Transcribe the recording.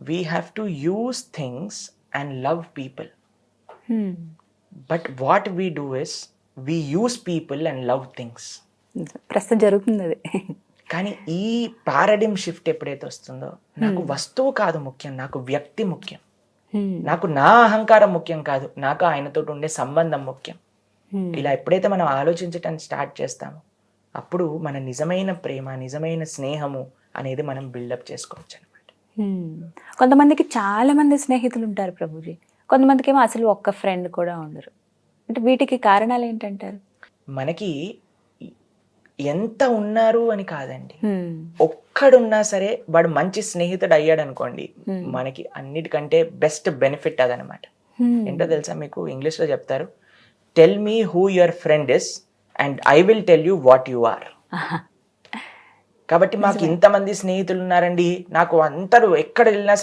We have to use things and love people Hmm. But what we do is we use people and love things ప్రస్తుతం జరుగుతుంది అది కానీ ఈ paradigm shift ఎప్పుడైతే వస్తుందో నాకు వస్తువు కాదు ముఖ్యం నాకు వ్యక్తి ముఖ్యం Hmm. నాకు నా అహంకారం ముఖ్యం కాదు నాకు ఆయనతో ఉండే సంబంధం ముఖ్యం Hmm. ఇలా ఎప్పుడైతే మనం ఆలోచించటానికి స్టార్ట్ చేస్తామో అప్పుడు మన నిజమైన ప్రేమ నిజమైన స్నేహము అనేది మనం బిల్డప్ చేసుకోవచ్చు Hmm. కొంతమందికి చాలా మంది స్నేహితులు ఉంటారు ప్రభుజీ కొంతమందికి ఏమో అసలు ఒక్క ఫ్రెండ్ కూడా ఉండరు అంటే వీటికి కారణాలు ఏంటంటారు మనకి ఎంత ఉన్నారు అని కాదండి. ఒక్కడున్నా సరే వాడు మంచి స్నేహితుడు అయ్యాడు అనుకోండి. మనకి అన్నిటికంటే బెస్ట్ బెనిఫిట్ అదనమాట. ఏంటో తెలుసా మీకు ఇంగ్లీష్లో చెప్తారు tell me who your friend is and I will tell you what you are. కాబట్టి మాకు ఇంతమంది స్నేహితులు ఉన్నారండి. నాకు అందరూ ఎక్కడ వెళ్ళినా